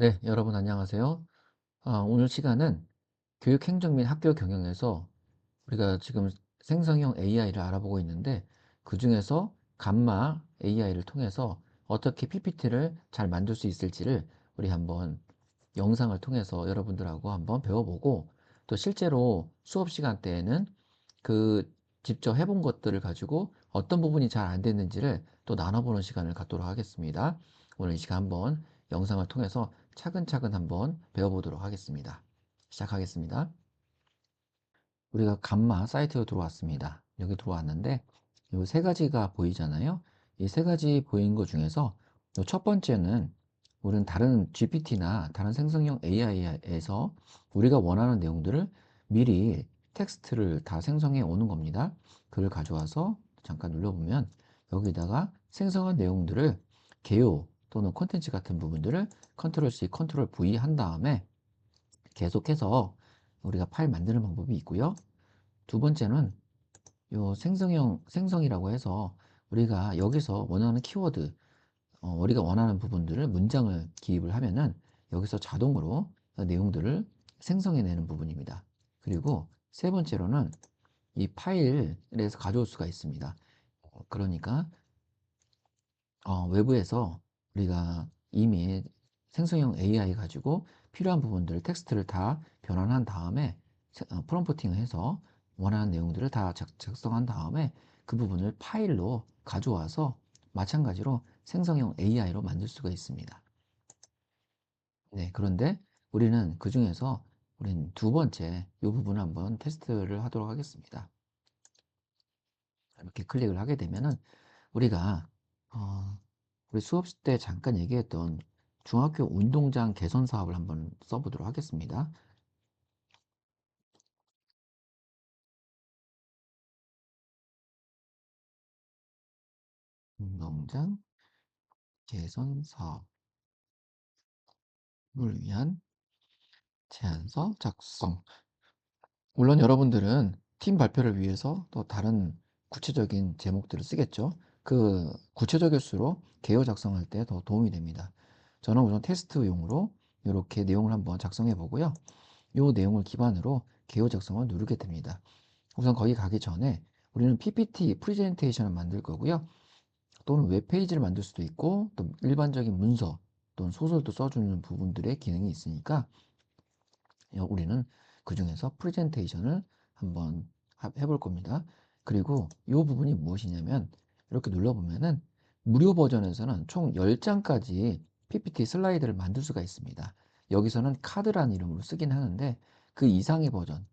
네, 여러분 안녕하세요. 아, 오늘 시간은 교육 행정 및 학교 경영에서 우리가 지금 생성형 AI를 알아보고 있는데 그 중에서 감마 AI를 통해서 어떻게 PPT를 잘 만들 수 있을지를 우리 한번 영상을 통해서 여러분들하고 한번 배워보고 또 실제로 수업 시간 때에는 그 직접 해본 것들을 가지고 어떤 부분이 잘 안 됐는지를 또 나눠보는 시간을 갖도록 하겠습니다. 오늘 이 시간 한번 영상을 통해서 차근차근 한번 배워보도록 하겠습니다. 시작하겠습니다. 우리가 감마 사이트로 들어왔습니다. 여기 들어왔는데 이 세 가지가 보이잖아요. 이 세 가지 보이는 것 중에서 첫 번째는 우리는 다른 GPT나 다른 생성형 AI에서 우리가 원하는 내용들을 미리 텍스트를 다 생성해 오는 겁니다. 그걸 가져와서 잠깐 눌러보면 여기다가 생성한 내용들을 개요 또는 콘텐츠 같은 부분들을 컨트롤 C, 컨트롤 V 한 다음에 계속해서 우리가 파일 만드는 방법이 있고요. 두 번째는 요 생성형 생성이라고 해서 우리가 여기서 원하는 키워드 어, 우리가 원하는 부분들을 문장을 기입을 하면은 여기서 자동으로 내용들을 생성해내는 부분입니다. 그리고 세 번째로는 이 파일에서 가져올 수가 있습니다. 어, 그러니까 어, 외부에서 우리가 이미 생성형 AI 가지고 필요한 부분들을 텍스트를 다 변환한 다음에 어, 프롬프팅을 해서 원하는 내용들을 다 작성한 다음에 그 부분을 파일로 가져와서 마찬가지로 생성형 AI로 만들 수가 있습니다. 네, 그런데 우리는 그 중에서 우리는 두 번째 이 부분을 한번 테스트를 하도록 하겠습니다. 이렇게 클릭을 하게 되면은 우리가 어, 우리 수업 때 잠깐 얘기했던 중학교 운동장 개선 사업을 한번 써보도록 하겠습니다. 운동장 개선 사업을 위한 제안서 작성. 물론 여러분들은 팀 발표를 위해서 또 다른 구체적인 제목들을 쓰겠죠. 그 구체적 일수록 개요 작성할 때 더 도움이 됩니다. 저는 우선 테스트용으로 이렇게 내용을 한번 작성해 보고요. 이 내용을 기반으로 개요 작성을 누르게 됩니다. 우선 거기 가기 전에 우리는 PPT 프레젠테이션을 만들 거고요. 또는 웹페이지를 만들 수도 있고 또 일반적인 문서 또는 소설도 써주는 부분들의 기능이 있으니까 우리는 그 중에서 프레젠테이션을 한번 해볼 겁니다. 그리고 이 부분이 무엇이냐면 이렇게 눌러보면은 무료 버전에서는 총 10장까지 PPT 슬라이드를 만들 수가 있습니다. 여기서는 카드라는 이름으로 쓰긴 하는데 그 이상의 버전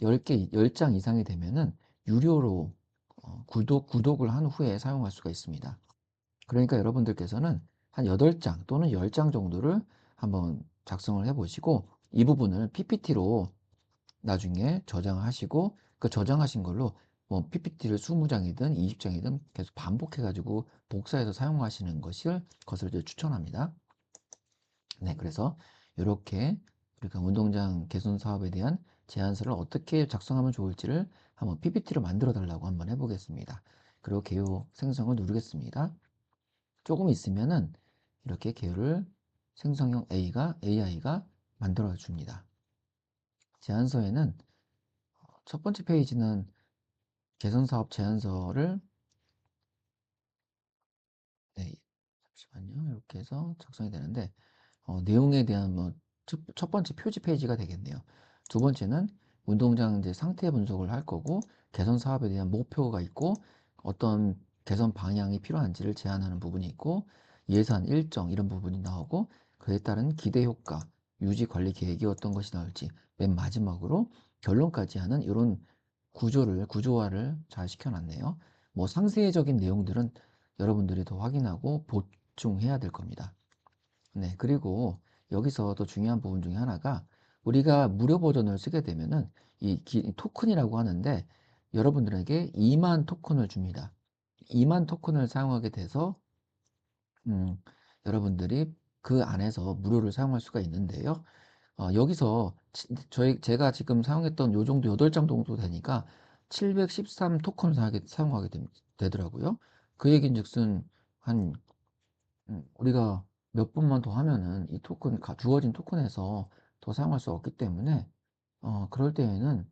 10개, 10장 이상이 되면은 유료로 어, 구독, 구독을 한 후에 사용할 수가 있습니다. 그러니까 여러분들께서는 한 8장 또는 10장 정도를 한번 작성을 해 보시고 이 부분을 PPT로 나중에 저장을 하시고 그 저장하신 걸로 뭐 PPT를 20장이든 20장이든 계속 반복해 가지고 복사해서 사용하시는 것을 것을 추천합니다. 네, 그래서 이렇게 우리가 운동장 개선 사업에 대한 제안서를 어떻게 작성하면 좋을지를 한번 PPT로 만들어 달라고 한번 해보겠습니다. 그리고 개요 생성을 누르겠습니다. 조금 있으면은 이렇게 개요를 생성형 A가 AI가 만들어 줍니다. 제안서에는 첫 번째 페이지는 개선사업 제안서를 네, 잠시만요. 이렇게 해서 작성이 되는데 어, 내용에 대한 뭐 첫 번째 표지 페이지가 되겠네요. 두 번째는 운동장 이제 상태 분석을 할 거고 개선 사업에 대한 목표가 있고 어떤 개선 방향이 필요한지를 제안하는 부분이 있고 예산 일정 이런 부분이 나오고 그에 따른 기대 효과 유지 관리 계획이 어떤 것이 나올지 맨 마지막으로 결론까지 하는 이런 구조를 구조화를 잘 시켜놨네요. 뭐 상세적인 내용들은 여러분들이 더 확인하고 보충해야 될 겁니다. 네, 그리고 여기서 더 중요한 부분 중에 하나가 우리가 무료 버전을 쓰게 되면은 이 기, 토큰이라고 하는데 여러분들에게 2만 토큰을 줍니다. 2만 토큰을 사용하게 돼서 음, 여러분들이 그 안에서 무료를 사용할 수가 있는데요. 어, 여기서 저희 제가 지금 사용했던 요 정도 8장 정도 되니까 713 토큰을 사용하게, 사용하게 되, 더라고요그 얘기인즉슨 한 음, 우리가 몇 번만 더 하면은 이 토큰 가 주어진 토큰에서 더 사용할 수 없기 때문에 어 그럴 때에는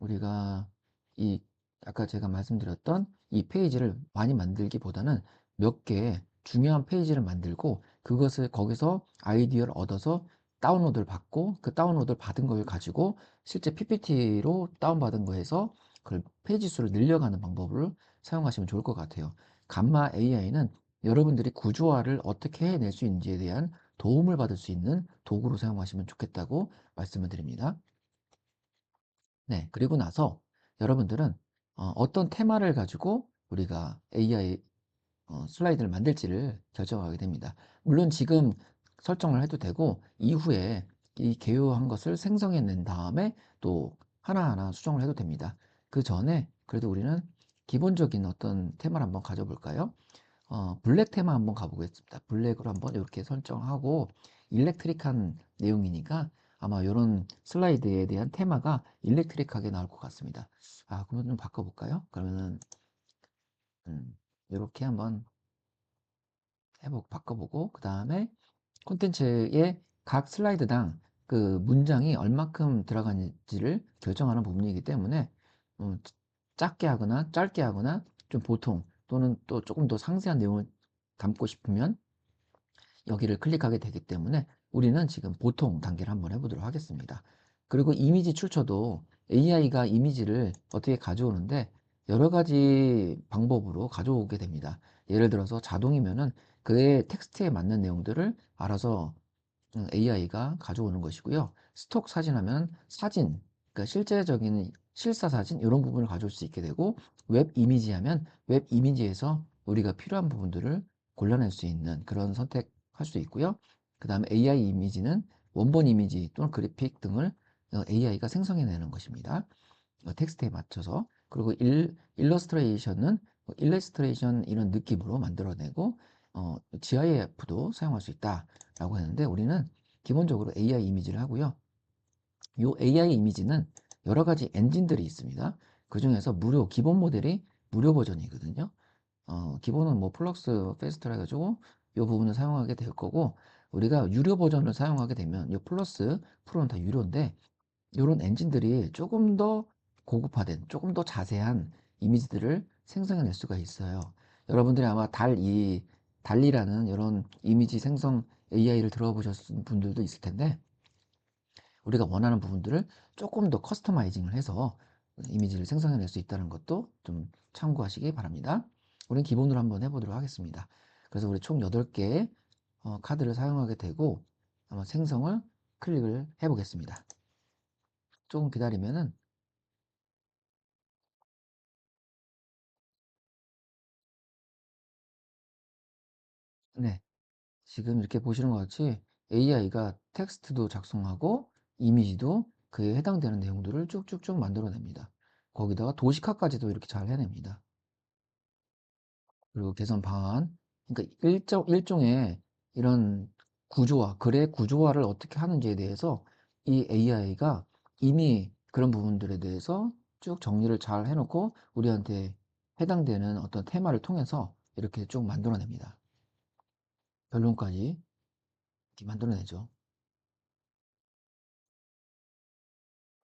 우리가 이 아까 제가 말씀드렸던 이 페이지를 많이 만들기보다는 몇개 중요한 페이지를 만들고 그것을 거기서 아이디어를 얻어서 다운로드를 받고 그 다운로드를 받은 걸 가지고 실제 PPT로 다운받은 거에서 그 페이지 수를 늘려가는 방법을 사용하시면 좋을 것 같아요. 감마 AI는 여러분들이 구조화를 어떻게 해낼 수 있는지에 대한 도움을 받을 수 있는 도구로 사용하시면 좋겠다고 말씀을 드립니다. 네, 그리고 나서 여러분들은 어, 어떤 테마를 가지고 우리가 AI 어, 슬라이드를 만들지를 결정하게 됩니다. 물론 지금 설정을 해도 되고 이후에 이 개요한 것을 생성해낸 다음에 또 하나하나 수정을 해도 됩니다. 그 전에 그래도 우리는 기본적인 어떤 테마를 한번 가져볼까요? 어, 블랙 테마 한번 가보겠습니다. 블랙으로 한번 이렇게 설정하고 일렉트릭한 내용이니까 아마 이런 슬라이드에 대한 테마가 일렉트릭하게 나올 것 같습니다. 아, 그러면 좀 바꿔볼까요? 그러면은 음, 이렇게 한번 해보 바꿔보고 그 다음에 콘텐츠의 각 슬라이드당 그 문장이 얼마큼 들어가는지를 결정하는 부분이기 때문에 음, 작게 하거나 짧게 하거나 좀 보통 또는 또 조금 더 상세한 내용을 담고 싶으면 여기를 클릭하게 되기 때문에 우리는 지금 보통 단계를 한번 해보도록 하겠습니다. 그리고 이미지 출처도 AI가 이미지를 어떻게 가져오는데 여러 가지 방법으로 가져오게 됩니다. 예를 들어서 자동이면은 그의 텍스트에 맞는 내용들을 알아서 AI가 가져오는 것이고요. 스톡 사진 하면 사진, 그러니까 실제적인 실사 사진 이런 부분을 가져올 수 있게 되고 웹 이미지 하면 웹 이미지에서 우리가 필요한 부분들을 골라낼 수 있는 그런 선택할 수 있고요. 그 다음에 AI 이미지는 원본 이미지 또는 그래픽 등을 AI가 생성해내는 것입니다. 어, 텍스트에 맞춰서 그리고 일, 일러스트레이션은 뭐 일러스트레이션 이런 느낌으로 만들어내고 어, GIF도 사용할 수 있다라고 했는데 우리는 기본적으로 AI 이미지를 하고요. 이 AI 이미지는 여러 가지 엔진들이 있습니다. 그 중에서 무료 기본 모델이 무료 버전이거든요. 어, 기본은 뭐 플럭스 페스트라 해가지고 이 부분을 사용하게 될 거고 우리가 유료 버전을 사용하게 되면 이 플러스 프로는 다 유료인데 이런 엔진들이 조금 더 고급화된 조금 더 자세한 이미지들을 생성해낼 수가 있어요. 여러분들이 아마 달 이 달리라는 이런 이미지 생성 AI를 들어보셨을 분들도 있을 텐데 우리가 원하는 부분들을 조금 더 커스터마이징을 해서 이미지를 생성해낼 수 있다는 것도 좀 참고하시기 바랍니다. 우리는 기본으로 한번 해보도록 하겠습니다. 그래서 우리 총 8개의 어, 카드를 사용하게 되고 한번 생성을 클릭을 해 보겠습니다. 조금 기다리면은 네 지금 이렇게 보시는 것 같이 AI가 텍스트도 작성하고 이미지도 그에 해당되는 내용들을 쭉쭉쭉 만들어냅니다. 거기다가 도식화까지도 이렇게 잘 해냅니다. 그리고 개선 방안, 그러니까 일정, 일종의 이런 구조화, 글의 구조화를 어떻게 하는지에 대해서 이 AI가 이미 그런 부분들에 대해서 쭉 정리를 잘 해놓고 우리한테 해당되는 어떤 테마를 통해서 이렇게 쭉 만들어냅니다. 결론까지 만들어내죠.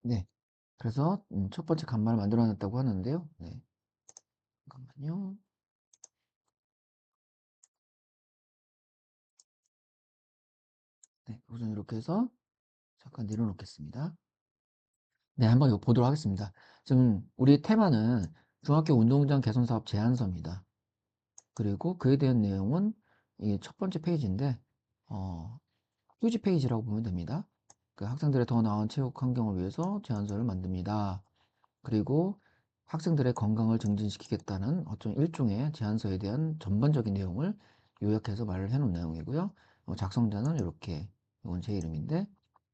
네. 그래서 음, 첫 번째 간만을 만들어냈다고 하는데요. 네. 잠깐만요. 네, 우선 이렇게 해서 잠깐 내려놓겠습니다. 네, 한번 이거 보도록 하겠습니다. 지금 우리 테마는 중학교 운동장 개선 사업 제안서입니다. 그리고 그에 대한 내용은 이첫 번째 페이지인데 어, 휴지 페이지라고 보면 됩니다. 그 학생들의 더 나은 체육 환경을 위해서 제안서를 만듭니다. 그리고 학생들의 건강을 증진시키겠다는 어떤 일종의 제안서에 대한 전반적인 내용을 요약해서 말을 해놓은 내용이고요. 어, 작성자는 이렇게 이건 제 이름인데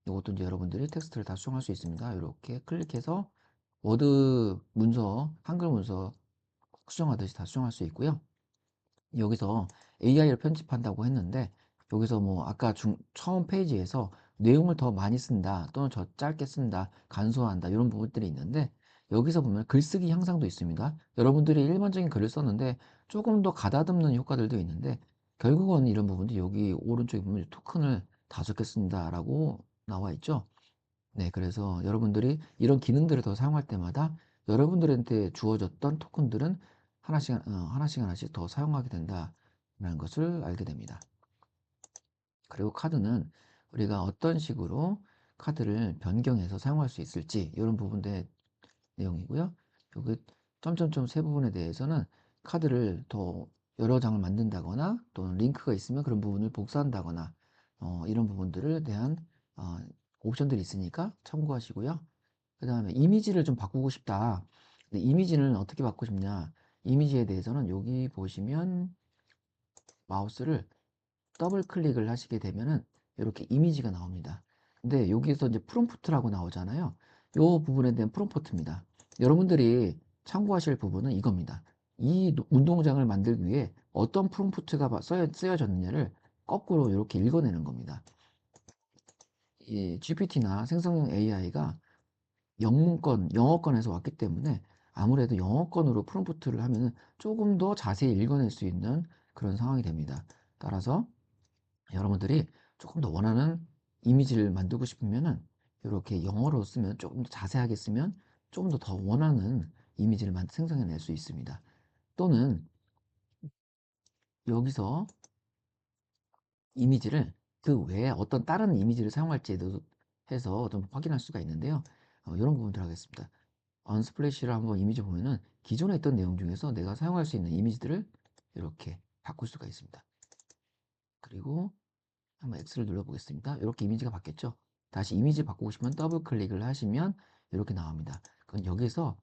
이것도 이제 여러분들이 텍스트를 다 수정할 수 있습니다. 이렇게 클릭해서 워드 문서, 한글 문서 수정하듯이 다 수정할 수 있고요. 여기서 AI를 편집한다고 했는데 여기서 뭐 아까 중, 처음 페이지에서 내용을 더 많이 쓴다 또는 더 짧게 쓴다 간소화한다 이런 부분들이 있는데 여기서 보면 글쓰기 향상도 있습니다. 여러분들이 일반적인 글을 썼는데 조금 더 가다듬는 효과들도 있는데 결국은 이런 부분도 여기 오른쪽에 보면 토큰을 다섯 개 쓴다 라고 나와 있죠. 네, 그래서 여러분들이 이런 기능들을 더 사용할 때마다 여러분들한테 주어졌던 토큰들은 하나씩, 어, 하나씩 하나씩 더 사용하게 된다 라는 것을 알게 됩니다. 그리고 카드는 우리가 어떤 식으로 카드를 변경해서 사용할 수 있을지 이런 부분의 내용이고요. 여기 점점점 세 부분에 대해서는 카드를 더 여러 장을 만든다거나 또는 링크가 있으면 그런 부분을 복사한다거나 어, 이런 부분들을 대한 어, 옵션들이 있으니까 참고하시고요. 그 다음에 이미지를 좀 바꾸고 싶다. 근데 이미지는 어떻게 바꾸고 싶냐? 이미지에 대해서는 여기 보시면 마우스를 더블 클릭을 하시게 되면은 이렇게 이미지가 나옵니다. 근데 여기서 이제 프롬프트라고 나오잖아요. 이 부분에 대한 프롬프트입니다. 여러분들이 참고하실 부분은 이겁니다. 이 운동장을 만들기 위해 어떤 프롬프트가 쓰여졌느냐를 거꾸로 이렇게 읽어내는 겁니다. 이 GPT나 생성형 AI가 영문권, 영어권에서 왔기 때문에 아무래도 영어권으로 프롬프트를 하면 조금 더 자세히 읽어낼 수 있는 그런 상황이 됩니다. 따라서 여러분들이 조금 더 원하는 이미지를 만들고 싶으면은 이렇게 영어로 쓰면 조금 더 자세하게 쓰면 조금 더 더 원하는 이미지를 생성해낼 수 있습니다. 또는 여기서 이미지를 그 외에 어떤 다른 이미지를 사용할지도 해서 좀 확인할 수가 있는데요. 어, 이런 부분들 하겠습니다. 언스플래시를 한번 이미지 보면은 기존에 있던 내용 중에서 내가 사용할 수 있는 이미지들을 이렇게 바꿀 수가 있습니다. 그리고 한번 X를 눌러보겠습니다. 이렇게 이미지가 바뀌었죠. 다시 이미지 바꾸고 싶으면 더블 클릭을 하시면 이렇게 나옵니다. 그럼 여기서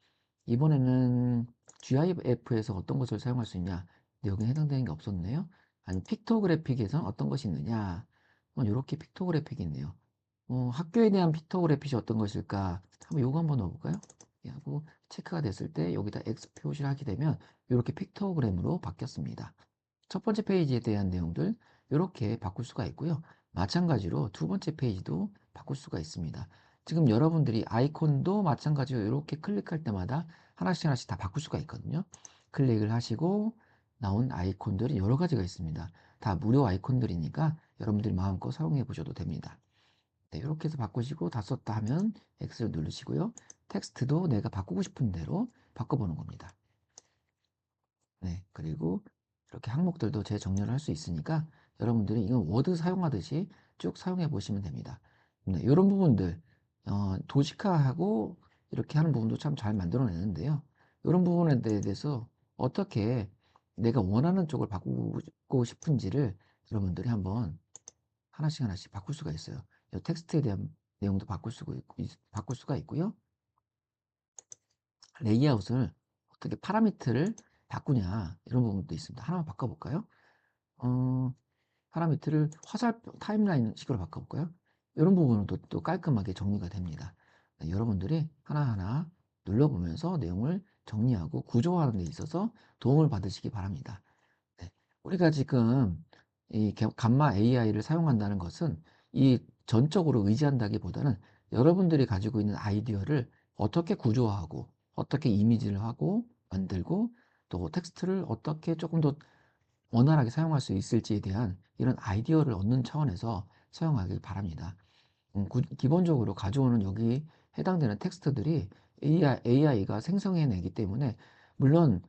이번에는 GIF에서 어떤 것을 사용할 수 있냐? 여기 해당되는 게 없었네요. 아니 픽토그래픽에서 어떤 것이 있느냐? 이렇게 어, 픽토그래픽이 있네요. 어, 학교에 대한 픽토그래픽이 어떤 것일까? 한번 요거 한번 넣어볼까요? 하고 체크가 됐을 때 여기다 X 표시를 하게 되면 이렇게 픽토그램으로 바뀌었습니다. 첫 번째 페이지에 대한 내용들 이렇게 바꿀 수가 있고요. 마찬가지로 두 번째 페이지도 바꿀 수가 있습니다. 지금 여러분들이 아이콘도 마찬가지로 이렇게 클릭할 때마다 하나씩 하나씩 다 바꿀 수가 있거든요. 클릭을 하시고 나온 아이콘들이 여러 가지가 있습니다. 다 무료 아이콘들이니까 여러분들이 마음껏 사용해 보셔도 됩니다. 네, 이렇게 해서 바꾸시고 다 썼다 하면 X를 누르시고요. 텍스트도 내가 바꾸고 싶은 대로 바꿔보는 겁니다. 네, 그리고 이렇게 항목들도 재정렬을 할 수 있으니까 여러분들이 이건 워드 사용하듯이 쭉 사용해 보시면 됩니다. 네, 이런 부분들 어, 도식화하고 이렇게 하는 부분도 참 잘 만들어내는데요. 이런 부분에 대해서 어떻게 내가 원하는 쪽을 바꾸고 싶은지를 여러분들이 한번 하나씩 하나씩 바꿀 수가 있어요. 텍스트에 대한 내용도 바꿀 있, 바꿀 수가 있고요. 레이아웃을 어떻게 파라미터를 바꾸냐 이런 부분도 있습니다. 하나만 바꿔볼까요? 어, 파라미터를 화살표 타임라인 식으로 바꿔볼까요? 이런 부분은 또, 또 깔끔하게 정리가 됩니다. 네, 여러분들이 하나하나 눌러보면서 내용을 정리하고 구조화하는 데 있어서 도움을 받으시기 바랍니다. 네, 우리가 지금 이 감마 AI를 사용한다는 것은 이 전적으로 의지한다기보다는 여러분들이 가지고 있는 아이디어를 어떻게 구조화하고 어떻게 이미지를 하고 만들고 또 텍스트를 어떻게 조금 더 원활하게 사용할 수 있을지에 대한 이런 아이디어를 얻는 차원에서 사용하길 바랍니다. 음, 구, 기본적으로 가져오는 여기 해당되는 텍스트들이 AI, 가 생성해내기 때문에 물론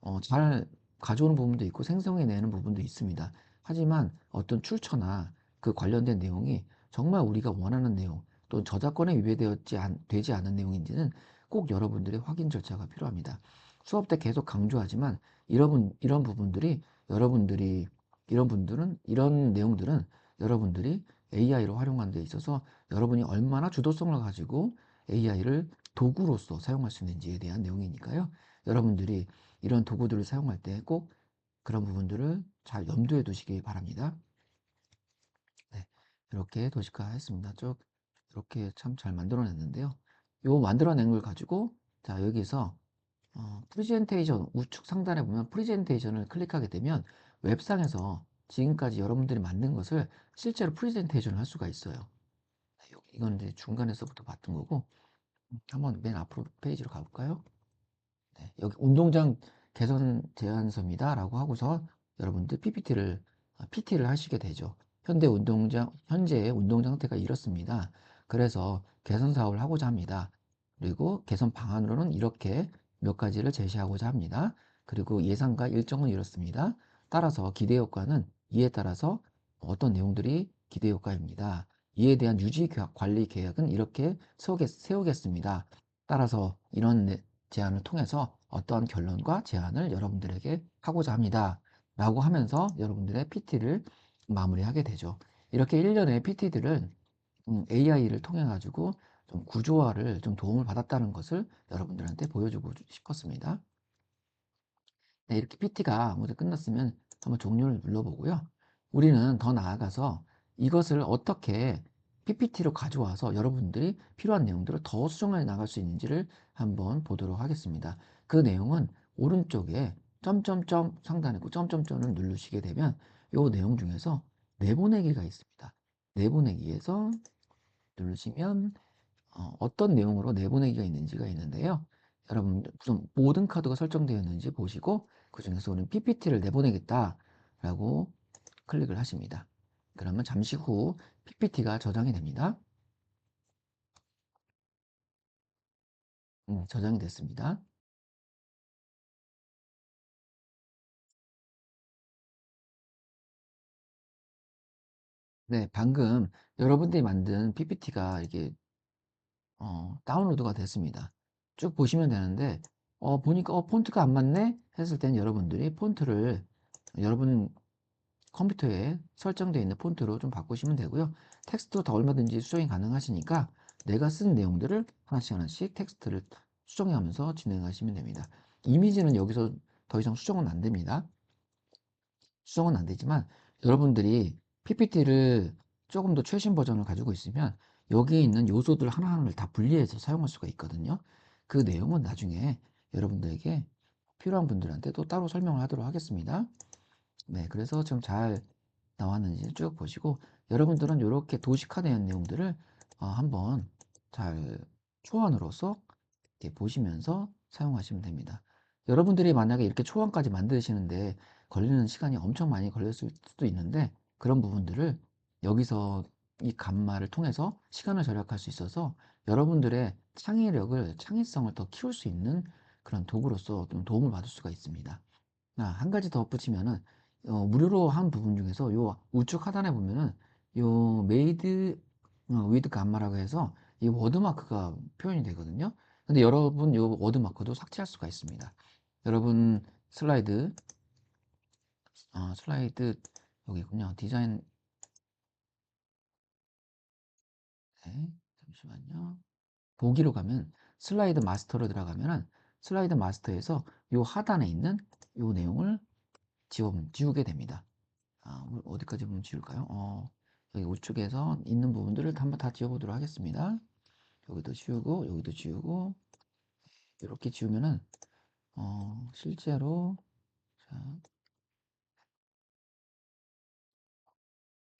어, 잘 가져오는 부분도 있고 생성해내는 부분도 있습니다. 하지만 어떤 출처나 그 관련된 내용이 정말 우리가 원하는 내용 또 저작권에 위배되었지 않, 되지 않은 내용인지는 꼭 여러분들의 확인 절차가 필요합니다. 수업 때 계속 강조하지만 이런, 이런 부분들이 여러분들이 이런 분들은 이런 내용들은 여러분들이 AI로 활용하는 데 있어서 여러분이 얼마나 주도성을 가지고 AI를 도구로서 사용할 수 있는지에 대한 내용이니까요. 여러분들이 이런 도구들을 사용할 때 꼭 그런 부분들을 잘 염두에 두시기 바랍니다. 네, 이렇게 도식화 했습니다. 쭉 이렇게 참 잘 만들어냈는데요. 요 만들어낸 걸 가지고 자 여기서 어, 프리젠테이션 우측 상단에 보면 프리젠테이션을 클릭하게 되면 웹상에서 지금까지 여러분들이 만든 것을 실제로 프리젠테이션을 할 수가 있어요. 네, 이건 이제 중간에서부터 봤던 거고 한번 맨 앞으로 페이지로 가볼까요? 네, 여기 운동장 개선 제안서입니다. 라고 하고서 여러분들 PPT를 PT를 하시게 되죠. 현대 운동장, 현재의 운동 상태가 이렇습니다. 그래서 개선 사업을 하고자 합니다. 그리고 개선 방안으로는 이렇게 몇 가지를 제시하고자 합니다. 그리고 예상과 일정은 이렇습니다. 따라서 기대 효과는 이에 따라서 어떤 내용들이 기대 효과입니다. 이에 대한 유지 관리 계획은 이렇게 세우겠, 습니다 따라서 이런 제안을 통해서 어떠한 결론과 제안을 여러분들에게 하고자 합니다. 라고 하면서 여러분들의 PT를 마무리하게 되죠. 이렇게 일련의 PT들은 AI를 통해 가지고 좀 구조화를 좀 도움을 받았다는 것을 여러분들한테 보여주고 싶었습니다. 네, 이렇게 PT가 모두 끝났으면 한번 종료를 눌러보고요. 우리는 더 나아가서 이것을 어떻게 PPT로 가져와서 여러분들이 필요한 내용들을 더 수정해 나갈 수 있는지를 한번 보도록 하겠습니다. 그 내용은 오른쪽에 점점점 상단에 있고 점점점을 누르시게 되면 이 내용 중에서 내보내기가 있습니다. 내보내기에서 누르시면 어, 떤 내용으로 내보내기가 있는지가 있는데요. 여러분 무슨 모든 카드가 설정되어 있는지 보시고 그 중에서 우리는 PPT를 내보내겠다라고 클릭을 하십니다. 그러면 잠시 후 PPT가 저장이 됩니다. 음, 저장이 됐습니다. 네, 방금 여러분들이 만든 PPT가 이게 어, 다운로드가 됐습니다. 쭉 보시면 되는데 어, 보니까 어, 폰트가 안 맞네 했을 땐 여러분들이 폰트를 여러분 컴퓨터에 설정되어 있는 폰트로 좀 바꾸시면 되고요. 텍스트도 다 얼마든지 수정이 가능하시니까 내가 쓴 내용들을 하나씩 하나씩 텍스트를 수정하면서 진행하시면 됩니다. 이미지는 여기서 더 이상 수정은 안 됩니다. 수정은 안 되지만 여러분들이 PPT를 조금 더 최신 버전을 가지고 있으면 여기에 있는 요소들 하나하나를 다 분리해서 사용할 수가 있거든요. 그 내용은 나중에 여러분들에게 필요한 분들한테 또 따로 설명을 하도록 하겠습니다. 네, 그래서 좀잘 나왔는지 쭉 보시고 여러분들은 이렇게 도식화된 내용들을 어, 한번 잘 초안으로서 이렇게 보시면서 사용하시면 됩니다. 여러분들이 만약에 이렇게 초안까지 만드시는데 걸리는 시간이 엄청 많이 걸렸을 수도 있는데 그런 부분들을 여기서 이 감마를 통해서 시간을 절약할 수 있어서 여러분들의 창의력을, 창의성을 더 키울 수 있는 그런 도구로서 좀 도움을 받을 수가 있습니다. 아, 한 가지 더 붙이면은 어, 무료로 한 부분 중에서 요 우측 하단에 보면은 요 메이드 어, 위드 감마라고 해서 이 워드마크가 표현이 되거든요. 근데 여러분 요 워드마크도 삭제할 수가 있습니다. 여러분 슬라이드 어, 슬라이드 여기군요. 디자인 네, 잠시만요. 보기로 가면 슬라이드 마스터로 들어가면은 슬라이드 마스터에서 요 하단에 있는 요 내용을 지워, 지우게 됩니다. 아, 어디까지 보면 지울까요? 어, 여기 우측에서 있는 부분들을 한번 다 지워보도록 하겠습니다. 여기도 지우고, 여기도 지우고, 이렇게 지우면은, 어, 실제로, 자,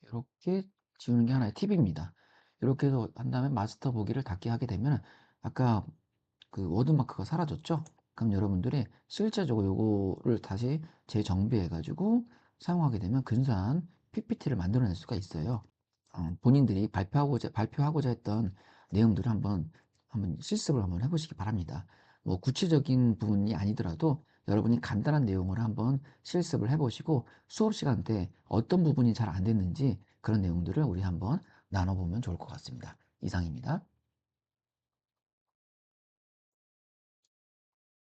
이렇게 지우는 게 하나의 팁입니다. 이렇게 해서 한 다음에 마스터 보기를 닫게 하게 되면, 아까 그 워드마크가 사라졌죠? 그럼 여러분들이 실제적으로 요거를 다시 재정비해 가지고 사용하게 되면 근사한 PPT를 만들어낼 수가 있어요. 어, 본인들이 발표하고자 발표하고자 했던 내용들을 한번 한번 실습을 한번 해보시기 바랍니다. 뭐 구체적인 부분이 아니더라도 여러분이 간단한 내용을 한번 실습을 해보시고 수업 시간 때 어떤 부분이 잘 안 됐는지 그런 내용들을 우리 한번 나눠보면 좋을 것 같습니다. 이상입니다.